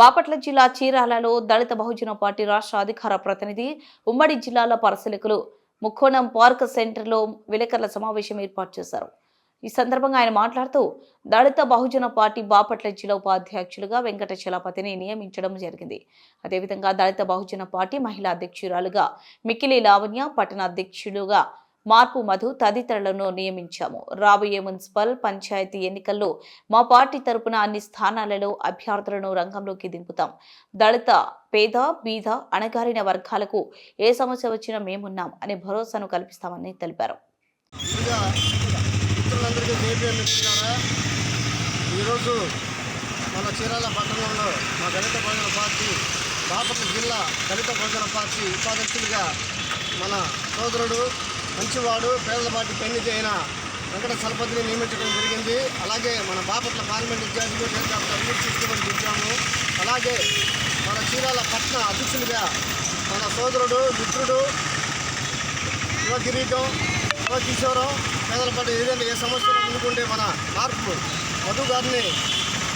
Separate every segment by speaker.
Speaker 1: బాపట్ల జిల్లా చీరాలలో దళిత బహుజన పార్టీ రాష్ట్ర అధికార ప్రతినిధి ఉమ్మడి జిల్లాల పరిశీలకులు ముక్కోణం పార్క్ సెంటర్లో విలేకరుల సమావేశం ఏర్పాటు చేశారు. ఈ సందర్భంగా ఆయన మాట్లాడుతూ దళిత బహుజన పార్టీ బాపట్ల జిల్లా ఉపాధ్యక్షులుగా వెంకట చలపతిని నియమించడం జరిగింది. అదేవిధంగా దళిత బహుజన పార్టీ మహిళా అధ్యక్షురాలుగా మిక్కిలి లావణ్య పట్టణ అధ్యక్షులుగా మార్పు మధు తదితరులను నియమించాము. రాబోయే మున్సిపల్ పంచాయతీ ఎన్నికల్లో మా పార్టీ తరపున అన్ని స్థానాలలో అభ్యర్థులను రంగంలోకి దింపుతాం. దళిత పేద బీద అణగారిన వర్గాలకు ఏ సమస్య వచ్చినా మేమున్నాం అనే భరోసాను కల్పిస్తామని తెలిపారు.
Speaker 2: ఈరోజు మన చీరాల పట్టణంలో మా దళిత భోజన పార్టీ బాపట్ల జిల్లా దళిత భోజన పార్టీ ఉపాధ్యక్షుడిగా మన సోదరుడు మంచివాడు పేదల పార్టీ పెన్నిధి అయిన వెంకట చలపతిని నియమించడం జరిగింది. అలాగే మన బాపట్ల పార్లమెంట్ ఇన్ఛార్జిగా నేను చేసుకోమని చెప్పాము అలాగే మన చీరాల పట్టణ అధ్యక్షులుగా మన సోదరుడు మిత్రుడు యువ కిరీటం యువ కిషోరం పేదల పట్ల ఏదైనా ఏ సమస్యలు ముందుకుంటే మన మార్పు మధు గారిని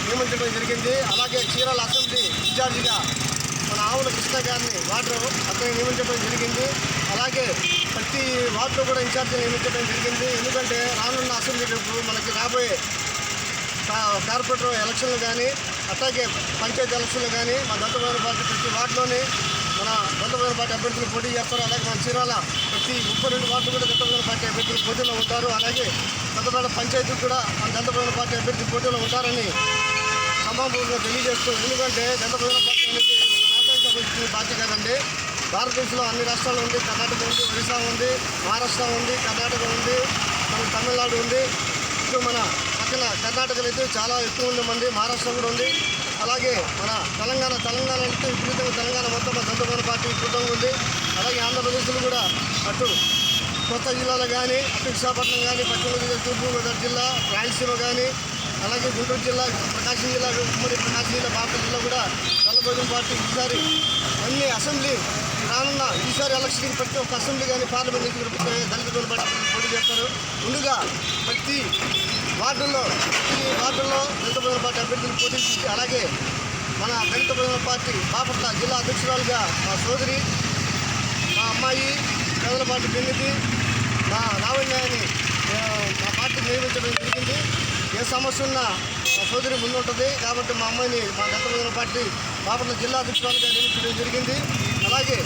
Speaker 2: నియమించడం జరిగింది. అలాగే చీరాల అసెంబ్లీ ఇన్ఛార్జిగా మన ఆవుల కృష్ణ గారిని వాటర్ అతన్ని నియమించడం జరిగింది. అలాగే ప్రతి వార్డు కూడా ఇన్ఛార్జి నియమించడం జరిగింది. ఎందుకంటే రానున్న అసెంబ్లీ రేపు మనకి రాబోయే కార్పొరేటర్ ఎలక్షన్లు కానీ అట్లాగే పంచాయతీ ఎలక్షన్లు కానీ మా దంతమైన పార్టీ ప్రతి వార్డులోని మన దంతమైన పార్టీ అభ్యర్థులు పోటీ చేస్తారు. అలాగే మన చీరాల ప్రతి ముప్పై రెండు వార్డులు కూడా దంతమైన పార్టీ అభ్యర్థులు పోటీలో ఉంటారు. అలాగే దంతమైన పంచాయతీ కూడా మన దంతమైన పార్టీ అభ్యర్థులు పోటీలో ఉంటారని సమాపంగా తెలియజేస్తూ ఎందుకంటే దంతమైన పార్టీ అనేది ఒక రాష్ట్రానికి సంబంధించిన పార్టీ కాదండి. భారతదేశంలో అన్ని రాష్ట్రాలు ఉంది కర్ణాటక ఉంది ఒరిస్సా ఉంది మహారాష్ట్ర ఉంది కర్ణాటక ఉంది మన తమిళనాడు ఉంది. ఇప్పుడు మన పక్కన కర్ణాటకలో అయితే చాలా ఎక్కువ ఉంది మంది మహారాష్ట్ర కూడా ఉంది. అలాగే మన తెలంగాణ తెలంగాణ అయితే విపరీతంగా తెలంగాణ మొత్తం చంద్రబాబు పార్టీ విపరీతంగా ఉంది. అలాగే ఆంధ్రప్రదేశ్లో కూడా అటు కొత్త జిల్లాలో కానీ అటు విశాఖపట్నం కానీ పశ్చిమ గోదావరి తూర్పు గోదావరి జిల్లా రాయలసీమ కానీ అలాగే గుంటూరు జిల్లా ప్రకాశం జిల్లా ఉమ్మడి ప్రకాశం జిల్లా బాపట్ల జిల్లా కూడా తెలుగుదేశం పార్టీ ఈసారి అన్ని అసెంబ్లీ రానున్న ఈసారి ఎలక్షన్కి ప్రతి ఒక్క అసెంబ్లీ కానీ పార్లమెంట్ ఎన్నికలు దళిత భోజన పార్టీ పోటీ చేస్తారు. ముందుగా ప్రతి వార్డుల్లో ప్రతి వార్డుల్లో దళిత ప్రజల పార్టీ అభ్యర్థులు పోటీ చేసి అలాగే మన దళిత ప్రజల పార్టీ బాపట్ల జిల్లా అధ్యక్షురాలుగా మా సోదరి మా అమ్మాయి ప్రజల పార్టీ పెళ్ళిది మా రావణ్యాన్ని మా పార్టీ నియమించడం జరిగింది. ఏ సమస్య ఉన్నా సోదరి ముందు ఉంటుంది. కాబట్టి మా అమ్మాయిని మా దంతభోజన పార్టీ బాపట్ల జిల్లా అధ్యక్షురాలుగా నియమించడం జరిగింది. అలాగే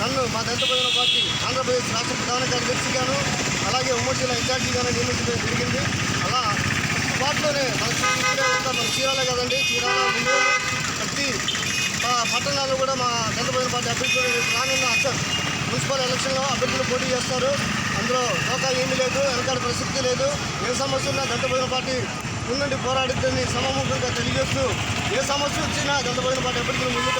Speaker 2: నన్ను మా దంతభోజన పార్టీ ఆంధ్రప్రదేశ్ రాష్ట్ర ప్రధాన కార్యదర్శిగాను అలాగే ఉమ్మడి జిల్లా ఇన్ఛార్జిగాను నియమించడం జరిగింది. అలా ప్రతి మన మన చీరాలే కదండి. చీరాల ముందు ప్రతి పట్టణాల్లో కూడా మా దంతభోజన పార్టీ అభ్యర్థులు రానున్న అసలు మున్సిపల్ ఎలక్షన్లో అభ్యర్థులు పోటీ చేస్తారు. అందులో లోకా ఏమీ లేదు వెనకాల ప్రసక్తి లేదు. ఏ సమస్య ఉన్నా దంతభోజన పార్టీ ముందుండి పోరాడిద్దని సమముఖంగా తెలియజేస్తూ ఏ సమస్య వచ్చినా దంతభోజన పాటు ఎప్పటికీ ముందు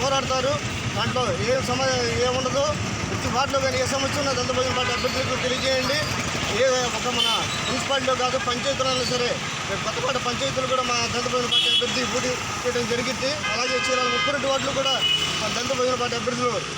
Speaker 2: పోరాడతారు. దాంట్లో ఏ సమ ఏముండదు. ప్రతి వాటిలో కానీ ఏ సమస్య ఉన్నా దంతభోజన పార్టీ అభ్యర్థులకు తెలియజేయండి. ఏ ఒక మన మున్సిపాలిటీలో కాదు పంచాయతీలైనా సరే రేపు కొత్తపాట పంచాయతీలు కూడా మా దంతభోజన పార్టీ అభ్యర్థి పోటీ చేయడం జరిగింది. అలాగే చీరాల ముప్పై రెండు వార్డులు కూడా మా దంతభోజన పార్టీ అభ్యర్థులు